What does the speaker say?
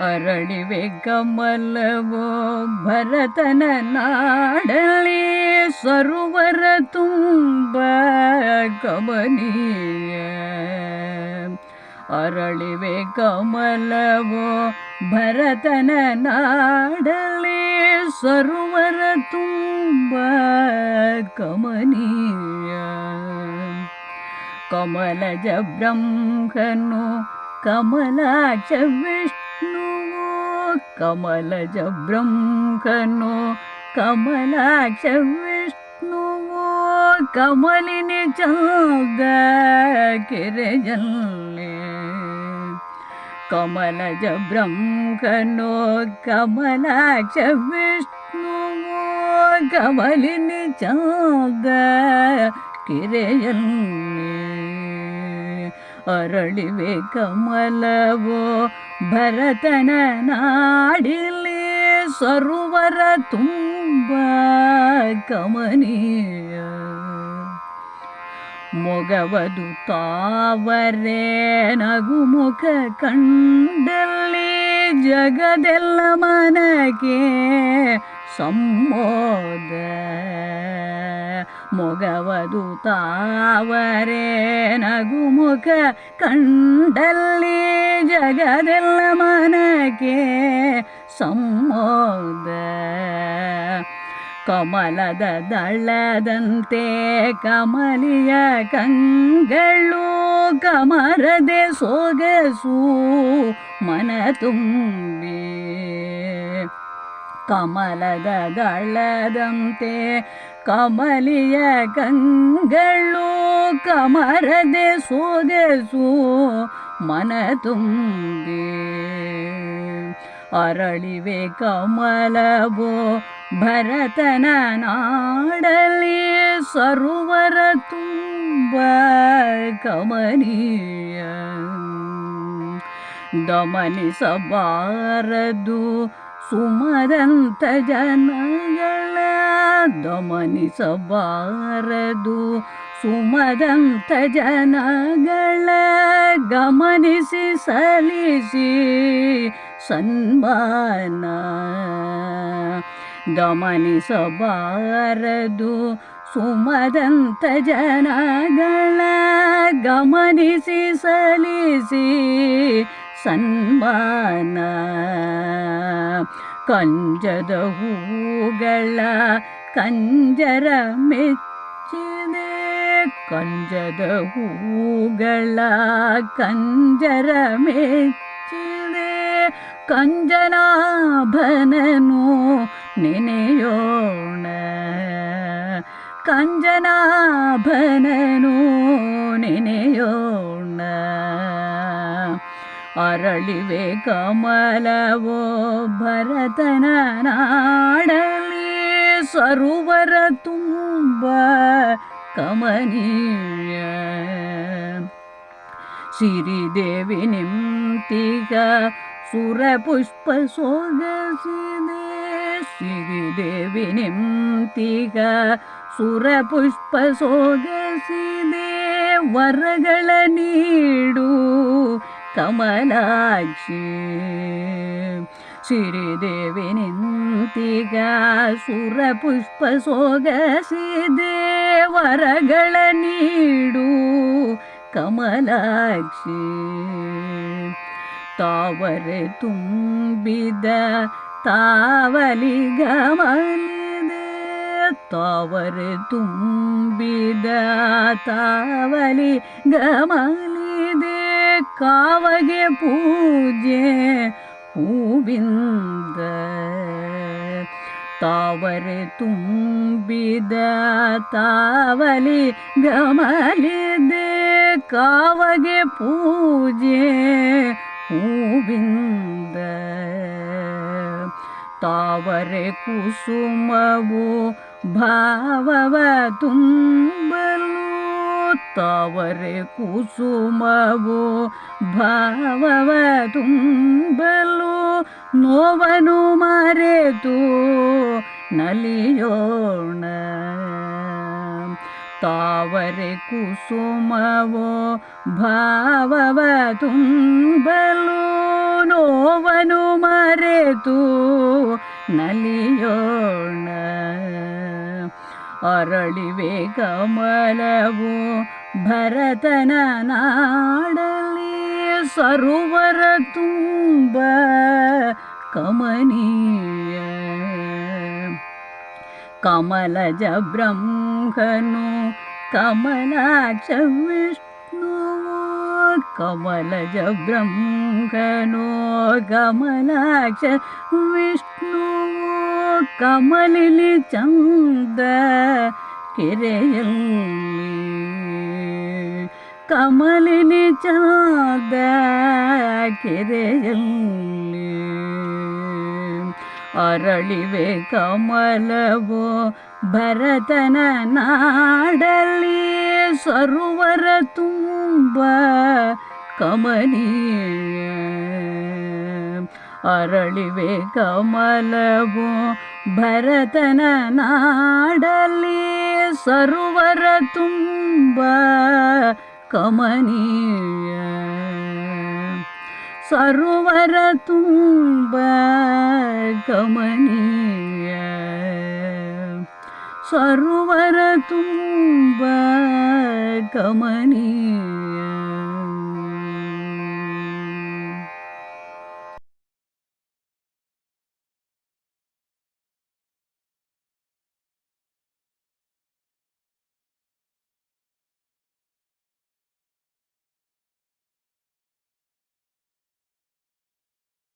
ಅರಳಿವೆ ಕಮಲವೋ ಭರತನ ನಾಡಲಿ ಸರುವರ ತುಂಬ ಕಮನೀಯ ಅರಳಿವೆ ಕಮಲವೋ ಭರತನ ನಾಡಲಿ ಸರುವರ ತುಂಬ ಕಮನೀಯ ಕಮಲಜ ಬ್ರಹ್ಮನು ಕಮಲಾಕ್ಷ ವಿಷ್ಣುವು कमलजब्रह्मकनो कमलाक्ष विष्णुवो कमलिनि कमल किरजल्ले कमलजब्रह्मकनो कमलाक्ष विष्णुवो कमलिनि चन्द किरजल्ले कमल कमलवो ಭರತನ ನಾಡಿಲಿ ಸರೋವರ ತುಂಬ ಕಮನೀಯ ಮೊಗವದು ತಾವರೆ ನಗುಮುಖ ಕಂಡಲ್ಲಿ ಜಗದೆಲ್ಲ ಮನಗೆ ಸಮ್ಮೋದ ಮೊಗವದು ತಾವರೆ ನಗುಮುಖ ಕಂಡಲ್ಲಿ ಜಗದೆಲ್ಲ ಮನಕ್ಕೆ ಸಂಮೋದ ಕಮಲದ ದಳದಂತೆ ಕಮಲಿಯ ಕಂಗಳು ಕಮರದೆ ಸೊಗಸು ಮನ ತುಂಬಿ. ಕಮಲದ ದಳದಂತೆ ಕಮಲಿಯ ಕಂಗಳು ಕಮರದೆ ಸೋಗಸು ಮನ ತುಂಬಿ. ಅರಳಿವೆ ಕಮಲವೋ ಭರತನ ನಾಡಲಿ ಸರೋವರ ತುಂಬ ಕಮನೀಯ. ದಮನಿಸಬಾರದು ಸುಮದಂತ ಜನಗಳ ದಮನಿಸಬಾರದು ಸುಮದಂತ ಜನಗಳ ಗಮನಿಸಿ ಸಲಿಸಿ ಸನ್ಮಾನ. ಗಮನಿಸಬಾರದು. ಸುಮದಂತ ಜನಗಳ ಗಮನಿಸಿ ಸಲಿಸಿ ಸನ್ಮಾನ. ಕಂಜದ ಹೂಗಳ ಕಂಜರ ಮೆಚ್ಚಿದೆ ಕಂಜದ ಹೂಗಳ ಕಂಜರ ಮೆಚ್ಚಿದೆ ಕಂಜನಾಭನನು ನೆನೆಯೋಣ ಕಂಜನಾಭನನು ನೆನೆಯೋಣ ಅರಳಿವೆ ಕಮಲವೋ ಭರತನ ನಾಡಲಿ ಸರುವರ ತುಂಬ ಕಮನೀಯ. ಸಿರಿದೇವಿ ನಿಂತಿಗ ಸುರಪುಷ್ಪ ಸೊಗಸಿದೆ. ಸಿರಿದೇವಿ ನಿಂತಿಗ ಸುರಪುಷ್ಪ ಸೊಗಸಿದೆ. ವರಗಳ ನೀಡು ಕಮಲಾಕ್ಷಿ. ಸಿರಿದೇವಿ ನಿಂತಿಗ ಸುರಪುಷ್ಪ ಸೊಗಸಿದೆ ವರಗಳ ನೀಡು ಕಮಲಾಕ್ಷಿ ತಾವರೆ ತುಂಬಿದ ತಾವಲಿ ಗಮನಿದೆ ತಾವರೆ ತುಂಬಿದ ತಾವಲಿ ಗಮನಿದೆ ಕಾವಗೆ ಪೂಜೆ ಹೂವಿಂದ ತಾವರೆ ತುಂಬಿದ ತಾವಲಿ ಗಮಲಿದೆ ಕಾವಗೆ ಪೂಜೆ ಹೂವಿಂದ. ತಾವರೆ ಕುಸುಮವು ಭಾವವ ತುಂಬಲು, ತಾವರೆ ಕುಸುಮವು ಭಾವವ ತುಂಬಲು ನೋವನು ಮರೆತು ನಲಿಯೋಣ. ತಾವರೆ ಕುಸುಮವೋ ಭಾವವ ತುಂಬಲು ನೋವನು ಮರೆತು ನಲಿಯೋಣ. ಅರಳಿವೆ ಕಮಲವು ಭರತನ ನಾಡಲಿ सरोवर तु कमनीय। कमलज ब्रह्मनु कमलाच विष्णु कमलज ब्रह्मो कमलाच विष्णु कमलिलि चन्द किरयल्ली ಕಮಲಿನಿ ಚಂದ ಕೆರೆಯಲ್ಲಿ ಅರಳಿವೆ ಕಮಲವೋ ಭರತನ ನಾಡಲಿ ಸರೋವರ ತುಂಬ ಕಮನೀಯ ಅರಳಿವೆ ಕಮಲವೋ ಭರತನ ನಾಡಲಿ ಸರೋವರ ತುಂಬ ಕಮನೀಯ ಸರೋವರ ತುಂಬ ಕಮನೀಯ ಸರೋವರ ತುಂಬ ಕಮನೀಯ